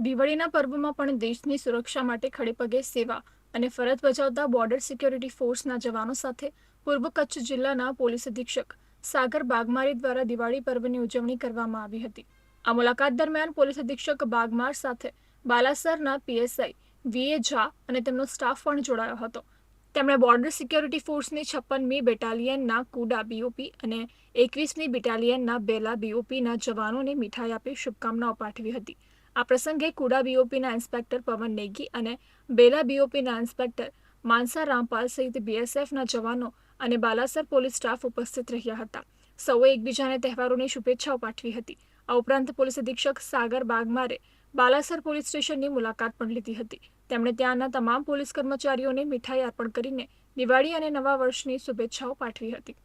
દિવાળીના પર્વમાં પણ દેશની સુરક્ષા માટે ખડેપગે સેવા અને ફરજ બજાવતા બોર્ડર સિક્યોરિટી ફોર્સના જવાનો સાથે પૂર્વ કચ્છ જિલ્લાના પોલીસ અધિક્ષક સાગર બાગમારી દ્વારા દિવાળી પર્વની ઉજવણી કરવામાં આવી હતી. આ મુલાકાત દરમિયાન પોલીસ અધિક્ષક બાગમાર સાથે બાલાસરના પીએસઆઈ વીએ ઝા અને તેમનો સ્ટાફ પણ જોડાયો હતો. તેમણે બોર્ડર સિક્યોરિટી ફોર્સની છપ્પનમી બેટાલિયનના કુડા બીઓપી અને એકવીસમી બેટાલિયનના બેલા બીઓપીના જવાનોને મીઠાઈ આપી શુભકામનાઓ પાઠવી હતી. આ પ્રસંગે કુડા બીઓપીના ઇન્સ્પેક્ટર પવન નેગી અને બેલા બીઓપીના ઇન્સ્પેક્ટર માનસા રામપાલ સહિત બીએસએફના જવાનો અને બાલાસર પોલીસ સ્ટાફ ઉપસ્થિત રહ્યા હતા. સૌએ એકબીજાને તહેવારોની શુભેચ્છાઓ પાઠવી હતી. આ ઉપરાંત પોલીસ અધિક્ષક સાગર બાગમારે બાલાસર પોલીસ સ્ટેશનની મુલાકાત પણ લીધી હતી. તેમણે ત્યાંના તમામ પોલીસ કર્મચારીઓને મીઠાઈ અર્પણ કરીને દિવાળી અને નવા વર્ષની શુભેચ્છાઓ પાઠવી હતી.